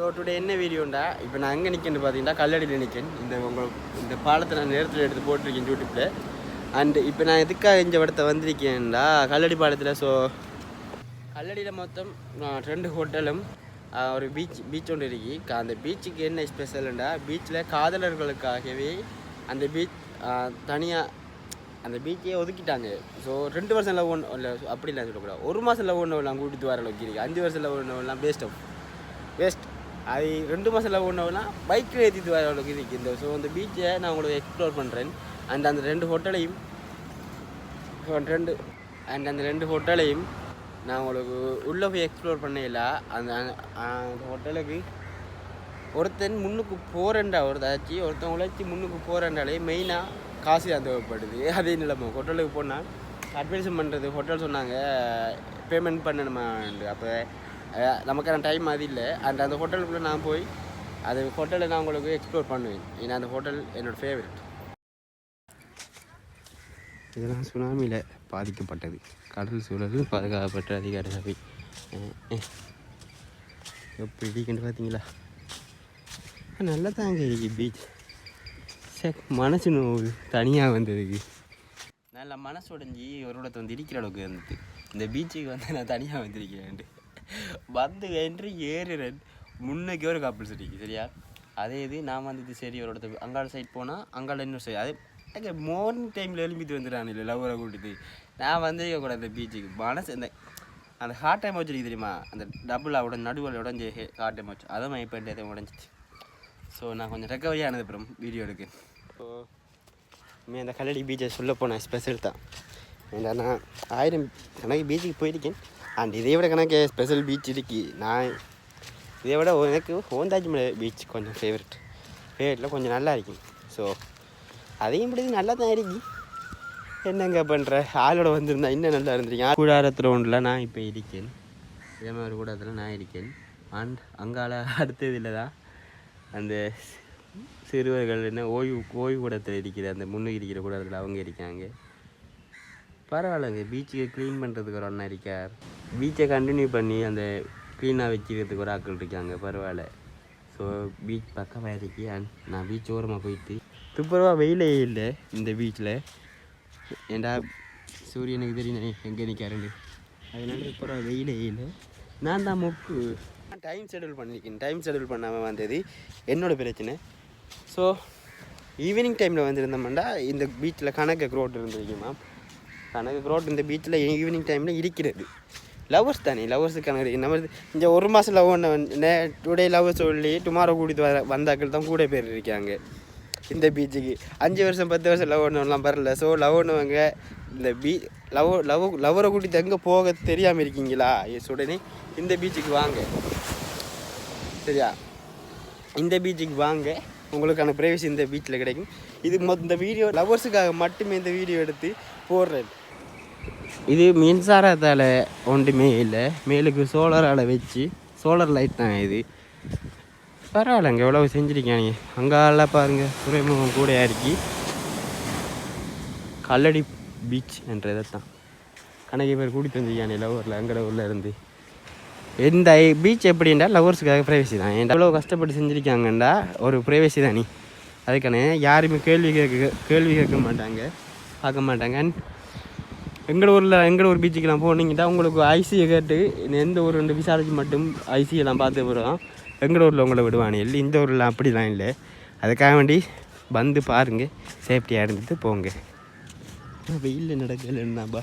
So today என்ன வீடியோண்டா இப்போ நான் அங்கே நிற்கேன்னு பார்த்தீங்கன்னா கல்லடியில் நிற்கேன் இந்த உங்களுக்கு இந்த பாலத்தை நான் நேரத்தில் எடுத்து போட்டிருக்கேன் யூடியூப்பில் அண்ட் இப்போ நான் எதுக்காக இந்த இடத்த வந்திருக்கேன்டா? கல்லடி பாலத்தில் ஸோ கல்லடியில் மொத்தம் ரெண்டு ஹோட்டலும் ஒரு பீச் பீச் ஒன்று இருக்கு. அந்த பீச்சுக்கு என்ன ஸ்பெஷல்ண்டா பீச்சில் காதலர்களுக்காகவே அந்த பீச் தனியாக அந்த பீச்சே ஒதுக்கிட்டாங்க. ஸோ ரெண்டு வருஷம் லவ் ஒன்று இல்லை அப்படிலாம் சொல்லக்கூடாது ஒரு மாதம் லவ் ஒன்று எல்லாம் கூட்டிட்டு வர அளவுக்கு இருக்குது அஞ்சு வருஷம் லவ் ஒன்று வேஸ்ட் ஆஃப் வேஸ்ட் அது ரெண்டு மாதம் லவ் ஒன்றுலாம் பைக்கில் ஏற்றிட்டு வர அளவுக்கு இருக்கு. இந்த ஸோ அந்த பீச்சை நான் உங்களுக்கு எக்ஸ்ப்ளோர் பண்ணுறேன் அண்ட் அந்த ரெண்டு ஹோட்டலையும் ரெண்டு அண்ட் அந்த ரெண்டு ஹோட்டலையும் நான் உங்களுக்கு உள்ளே போய் எக்ஸ்ப்ளோர் பண்ணல. அந்த அந்த ஹோட்டலுக்கு ஒருத்தன் முன்னுக்கு போகிறேன்டா ஒருத்தாச்சு ஒருத்தன் உழைச்சி முன்னுக்கு போகிறேன்றாலே மெயினாக காசு தான் தேவைப்படுது. அதே நிலைமை. ஹோட்டலுக்கு போனால் அட்வர்டைஸ் பண்ணுறது ஹோட்டல் சொன்னாங்க பேமெண்ட் பண்ணணுமாண்டு. அப்போ நமக்கான டைம் அது இல்லை. அண்ட் அந்த ஹோட்டலுக்குள்ளே நான் போய் அது ஹோட்டலை நான் உங்களுக்கு எக்ஸ்ப்ளோர் பண்ணுவேன். ஏன்னா அந்த ஹோட்டல் என்னோடய ஃபேவரட் இதெல்லாம் சுனாமியில் பாதிக்கப்பட்டது. கடல் சூழல் பாதுகாக்கப்பட்ட அதிகார சபை. எப்படி இருக்குன்னு பார்த்தீங்களா நல்லா தாங்க இருக்கு பீச் சே மனசு நோவு தனியாக வந்ததுக்கு நல்ல மனசு உடஞ்சி ஒரு இடத்த வந்து இடிக்கிற அளவுக்கு இருந்தது. இந்த பீச்சுக்கு வந்து நான் தனியாக வந்திருக்கிறேன் வந்து என்று ஏறுறேன் முன்னைக்கு ஒரு கப்பல்ஸ் இருக்கு சரியா? அதே இது நான் வந்துட்டு சரி ஒரு இடத்துக்கு அங்காள சைட் போனால் அங்காள இன்னொரு சைடு அது எனக்கு மார்னிங் டைமில் எழுப்பிட்டு வந்துடுறான் இல்லை லவ்வரை கூட்டிட்டு. நான் வந்திருக்க கூடாது இந்த பீச்சுக்கு மனசு இந்த அந்த ஹார்ட் டைம் வச்சிருக்கு தெரியுமா? அந்த டபுள் உடஞ்சி நடுவில் உடஞ்சி ஹார்ட் டைம் வச்சு. அதை மைப்பேன் உடஞ்சிச்சு. ஸோ நான் கொஞ்சம் ரெக்கவரி ஆனது அப்புறம் வீடியோ எடுக்க. ஸோ இனிமே அந்த கல்லடி பீச்சை சொல்ல போனேன் ஸ்பெஷல் தான். ஏன்டா நான் ஆயிரம் கணக்கு பீச்சுக்கு போயிருக்கேன். அண்ட் இதை விட கணக்கு ஸ்பெஷல் பீச் இருக்கு. நான் இதை விட எனக்கு ஓந்தாஜிமலை பீச் கொஞ்சம் ஃபேவரட் ஃபேவரட்டில் கொஞ்சம் நல்லா இருக்கும் ஸோ அதையும் பிடிச்சி நல்லா தான் இருக்கு. என்னங்க பண்ணுற ஆளோட வந்திருந்தா இன்னும் நல்லா இருந்திருக்கேன் கூடாரத்தில் ஒன்றில் நான் இப்போ இருக்கேன். இதே மாதிரி கூடாரத்தில் நான் இருக்கேன். அண்ட் அங்கால அடுத்ததில் தான் அந்த சிறுவர்கள் என்ன ஓய்வு ஓய்வு கூடத்தில் இருக்கிற அந்த முன்னுக்கு இருக்கிற கூடத்தில் அவங்க இருக்காங்க. பரவாயில்லைங்க. பீச்சுக்கு க்ளீன் பண்ணுறதுக்கு ஒரு அண்ணா இருக்கார். பீச்சை கண்டினியூ பண்ணி அந்த க்ளீனாக வச்சுக்கிறதுக்கு ஒரு ஆட்கள் இருக்காங்க. பரவாயில்ல. ஸோ பீச் பக்கமாக இருக்கு. நான் பீச் ஓரமாக போயிட்டு துப்புரவா வெயிலே இல்லை இந்த பீச்சில் ஏண்டா சூரியனுக்கு தெரியும் எங்கே நிற்காருன்னு அதனால துப்புரவா வெயிலே இல்லை. நான் தான் மொக்கு டைம் ஷெடியூல் பண்ணியிருக்கேன் டைம் ஷெடியூல் பண்ணாமல் வந்தது என்னோடய பிரச்சனை. ஸோ ஈவினிங் டைமில் வந்திருந்தோம்னா இந்த பீச்சில் கணக்கு க்ரோட் இருந்திருக்குமா கணக்கு க்ரோட் இந்த பீச்சில் ஈவினிங் டைமில் இருக்கிறது. லவ்வர்ஸ் தானே லவர்ஸு கணக்கு நம்ம இந்த ஒரு மாதம் லவ் ஒன்று டுடே லவ் சொல்லி டுமாரோ கூட்டிட்டு வர வந்தாக்கள் தான் கூட பேர் இருக்காங்க. இந்த பீச்சுக்கு அஞ்சு வருஷம் பத்து வருஷம் லவ் ஒன்றுலாம் பரல ஸோ லவ் ஒன்றுவங்க இந்த பீ லவ் லவ் லவ்வரை கூட்டிட்டு எங்கே போக தெரியாமல் இருக்கீங்களா? எஸ் உடனே இந்த பீச்சுக்கு வாங்க. சரியா? இந்த பீச்சுக்கு வாங்க. உங்களுக்கான ப்ரைவசி இந்த பீச்சில் கிடைக்கும். இது மொ இந்த வீடியோ லவர்ஸுக்காக மட்டுமே இந்த வீடியோ எடுத்து போடுறேன் இது மின்சாரத்தால் ஒன்றுமே இல்லை மேலுக்கு சோலரால் வச்சு சோலார் லைட் தான் இது. பரவாயில்லைங்க எவ்வளோ செஞ்சுருக்கானுங்க. அங்கால பாருங்க துறைமுகம் கூட இறக்கி. கல்லடி பீச் என்றதை தான் கணக்கு பேர் கூடி வந்திருக்கானே லவரில் அங்கே ஊரில் இருந்து. இந்த பீச் எப்படின்னா லவர்ஸுக்காக ப்ரைவசி தான். ஏன்டா எவ்வளோ கஷ்டப்பட்டு செஞ்சுருக்காங்கண்டா ஒரு ப்ரைவசி தானே அதுக்கான யாருமே கேள்வி கேட்க கேள்வி கேட்க மாட்டாங்க. பார்க்க மாட்டாங்க. எங்கள் ஊரில் எங்கள் ஊர் பீச்சுக்கெல்லாம் போனீங்கன்னா உங்களுக்கு ஐசியை கேட்டு எந்த ஊர் ரெண்டு விசாரிச்சு மட்டும் ஐசியெல்லாம் பார்த்து போகிறோம் எங்கள் ஊரில் உங்களை விடுவானே இல்லை இந்த ஊரில் அப்படிலாம் இல்லை. அதுக்காக வேண்டி வந்து பாருங்கள் சேஃப்டியாக இருந்துட்டு போங்க. வெயிலில் நடக்கலைன்னாப்பா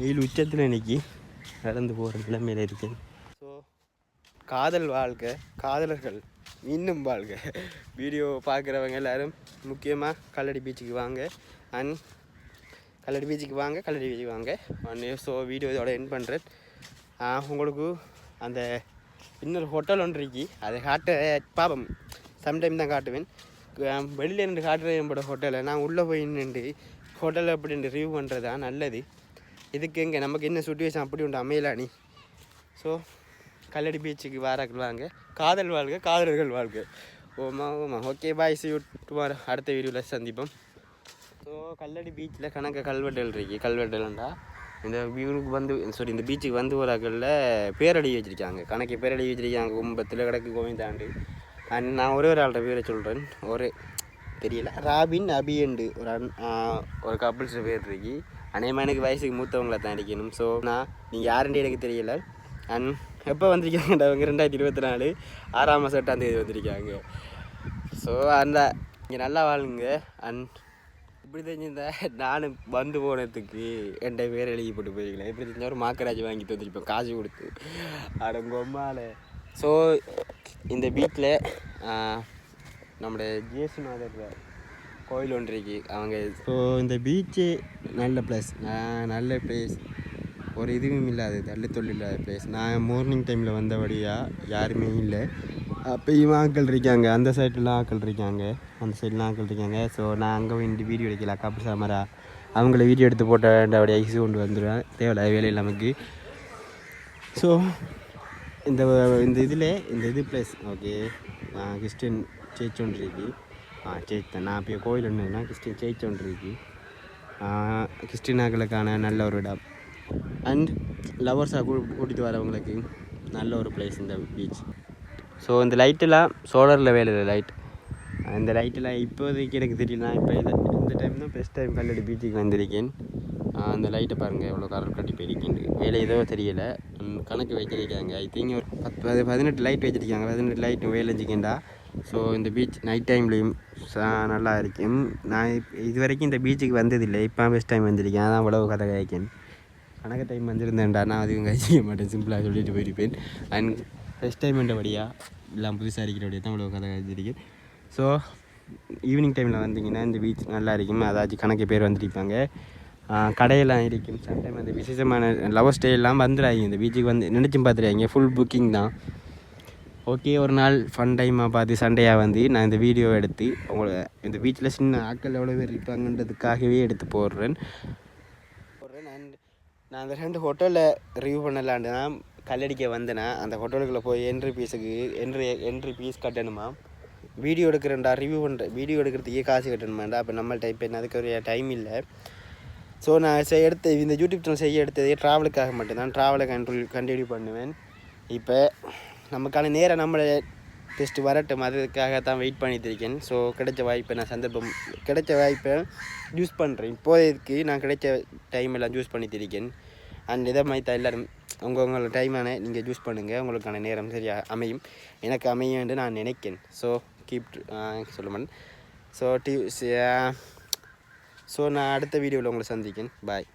வெயில் உச்சத்தில் இன்னைக்கு நடந்து போகிற நிலைமையில் இருக்குது ஸோ காதல் வாழ்க்கை காதலர்கள் இன்னும் வாழ்க. வீடியோ பார்க்குறவங்க எல்லோரும் முக்கியமாக கல்லடி பீச்சுக்கு வாங்க. அண்ட் கல்லடி பீச்சுக்கு வாங்க கல்லடி பீச்சுக்கு வாங்க. ஒன்று ஸோ வீடியோ இதோட என் பண்ணுறேன் உங்களுக்கு அந்த இன்னொரு ஹோட்டல் ஒன்று இருக்கு. அதை காட்ட பாபம். சம்டைம் தான் காட்டுவேன். வெளியில் நின்று காட்டுறது என்னோட ஹோட்டலை நான் உள்ளே போய் நின்று ஹோட்டலில் அப்படின்னு ரிவ்யூ பண்ணுறது தான் நல்லது. இதுக்கு எங்கே நமக்கு என்ன சுச்சுவேஷன் அப்படி உண்டு அமையலானி ஸோ கல்லடி பீச்சுக்கு வாராக்கள் வாங்க. காதல் வாழ்க காதலர்கள் வாழ்க. ஓமா ஓமா ஓகே பாய் சி டுமாரோ அடுத்த வீடியோவில் சந்திப்போம். ஸோ கல்லடி பீச்சில் கணக்க கல்வெட்டல் இருக்கு. கல்வெட்டுலண்டா இந்த வியூவுக்கு வந்து சாரி இந்த பீச்சுக்கு வந்து போகிறாக்களில் பேரடி வச்சுருக்காங்க. கணக்கு பேரடி வச்சுருக்காங்க. கும்பத்தில் கிடக்கு கோவிந்தாண்டு அண்ட் நான் ஒரே ஒரு ஆள்கிட்ட பேரை சொல்கிறேன் ஒரு தெரியல. ராபின் அபியண்டு ஒரு அண் ஒரு கப்புள்ஸ் பேர் இருக்கு. அநேகமாக எனக்கு வயசுக்கு மூத்தவங்கள தான் அடிக்கணும் ஸோ நான் நீங்கள் யாருன்னு எனக்கு தெரியல. அண்ட் எப்போ வந்திருக்காங்கடா அவங்க ரெண்டாயிரத்தி இருபத்தி நாலு ஆறாம் மாதம் எட்டாம் தேதி வந்திருக்காங்க. ஸோ அந்த இங்கே நல்லா வாழுங்க. அண்ட் இப்படி தெரிஞ்சிருந்தா நானும் வந்து போனதுக்கு என்கிட்ட பேர் எழுதிப்பட்டு போயிருக்கேன். எப்படி இப்படி தெரிஞ்ச ஒரு மாக்கராஜ் வாங்கி தந்துருப்பேன் காசு கொடுத்து. அடங்கொம்மால ஸோ இந்த வீட்டில் நம்முடைய ஜேசுநாதர் கோயில் ஒன்று இருக்கு அவங்க ஸோ இந்த பீச்சு நல்ல பிளேஸ் நல்ல பிளேஸ் ஒரு இதுவும் இல்லாது தள்ளுத்தொழில் இல்லாத பிளேஸ் நான் மார்னிங் டைமில் வந்தபடியாக யாருமே இல்லை. அப்போயும் ஆக்கள் இருக்காங்க. அந்த சைட்லாம் ஆட்கள் இருக்காங்க. அந்த சைட்லாம் ஆக்கள் இருக்காங்க. ஸோ நான் அங்கே வந்து வீடியோ எடுக்கல. கப்பு சாமரா அவங்கள வீடியோ எடுத்து போட்ட அப்படியே ஐஸ் கொண்டு வந்துடுவேன் தேவையில்ல. வேலையில் நமக்கு. ஸோ இந்த இந்த இதில் இந்த இது பிளேஸ் ஓகே கிறிஸ்டின் சர்ச் ஒன்று இருக்கு. ஆ சர்ச் தான். நான் இப்போ கோயில் ஒன்றுனா கிறிஸ்டின் சர்ச் ஒன்று இருக்கு. கிறிஸ்டினாக்களுக்கான நல்ல ஒரு இடம். அண்ட் லவர்ஸாக கூ கூட்டிகிட்டு வரவங்களுக்கு நல்ல ஒரு பிளேஸ் இந்த பீச் ஸோ இந்த லைட்டெல்லாம் சோலரில் வேலை லைட் இந்த லைட்டெல்லாம் இப்போதைக்கு எனக்கு தெரியல. நான் இப்போ இதை இந்த டைம் தான் பெஸ்ட் டைம் கல்லடி பீச்சுக்கு வந்திருக்கேன். அந்த லைட்டை பாருங்கள் எவ்வளோ கலர் கட்டி போயிருக்கிண்டு வேலை ஏதோ தெரியலை. கணக்கு வச்சிருக்காங்க ஐ திங்க் ஒரு பத்து பதி- பதினெட்டு லைட் வச்சிருக்காங்க. பதினெட்டு லைட் வேலைஞ்சிக்கிண்டா ஸோ இந்த பீச் நைட் டைம்லேயும் நல்லா இருக்கும். நான் இது வரைக்கும் இந்த பீச்சுக்கு வந்ததில்லை. இப்போ ஃபஸ்ட் டைம் வந்திருக்கேன். அதான் அவ்வளோ கதை காய்க்கேன் கணக்கு டைம் வந்திருந்தேன்டா. நான் அதுவும் கழிச்சிக்க மாட்டேன். சிம்பிளாக சொல்லிட்டு போயிருப்பேன். அண்ட் ஃபஸ்ட் டைம் என்றபடியாக எல்லாம் புதுசாக இருக்கிறபடியாக தான் இவ்வளோ கதை கழிச்சிருக்கேன் ஸோ ஈவினிங் டைமில் வந்தீங்கன்னா இந்த பீச் நல்லா இருக்கும் அதாச்சும் கணக்கு பேர் வந்துருப்பாங்க. கடையெல்லாம் இருக்கும். சம்டைம் அந்த விசேஷமான லவ் ஸ்டே எல்லாம் வந்துடாங்க இந்த பீச்சுக்கு வந்து நினச்சும் பார்த்துருவாங்க ஃபுல் புக்கிங் தான். ஓகே ஒரு நாள் ஃபன் டைமாக பார்த்து சண்டையாக வந்து நான் இந்த வீடியோ எடுத்து உங்களை இந்த பீச்சில் சின்ன ஆட்கள் எவ்வளோ பேர் இருப்பாங்கன்றதுக்காகவே எடுத்து போடுறேன். போடுறேன். அண்ட் நான் அந்த ரெண்டு ஹோட்டலில் ரிவ்யூ பண்ணலான்னு தான் கல்லடிக்க வந்தேன்னா அந்த ஹோட்டலுக்குள்ளே போய் என்ட்ரி பீஸுக்கு என்ட்ரி என்ட்ரி பீஸ் கட்டணுமா? வீடியோ எடுக்கிறேன்டா ரிவ்யூ பண்ணுற வீடியோ எடுக்கிறதுக்கே காசு கட்டணுமாண்டா? அப்போ நம்மள்ட்ட இப்போ என்ன அதுக்கு ஒரு டைம் இல்லை. ஸோ நான் செய்ய எடுத்து இந்த யூடியூப் சேனல் செய்ய எடுத்ததே ட்ராவலுக்காக மட்டும்தான். ட்ராவலை கண்ட்ரோல் கண்டினியூ பண்ணுவேன். இப்போ நமக்கான நேரம் நம்மளை டெஸ்ட் வரட்டும். அதுக்காக தான் வெயிட் பண்ணிட்டு இருக்கேன். ஸோ கிடைச்ச வாய்ப்பை நான் சந்தர்ப்பம் கிடைச்ச வாய்ப்பை யூஸ் பண்ணுறேன் இப்போதைக்கு நான் கிடைச்ச டைம் எல்லாம் யூஸ் பண்ணிட்டு இருக்கேன். அண்ட் இதை மாதிரி தான் எல்லோரும் உங்கள் உங்களோட டைமான நீங்கள் யூஸ் பண்ணுங்கள் உங்களுக்கான நேரம் சரியாக அமையும். எனக்கு அமையும் என்று நான் நினைக்கிறேன். ஸோ கீப் சொல்லுமன் ஸோ டி ஸோ நான் அடுத்த வீடியோவில் உங்களை சந்திக்கிறேன். பாய்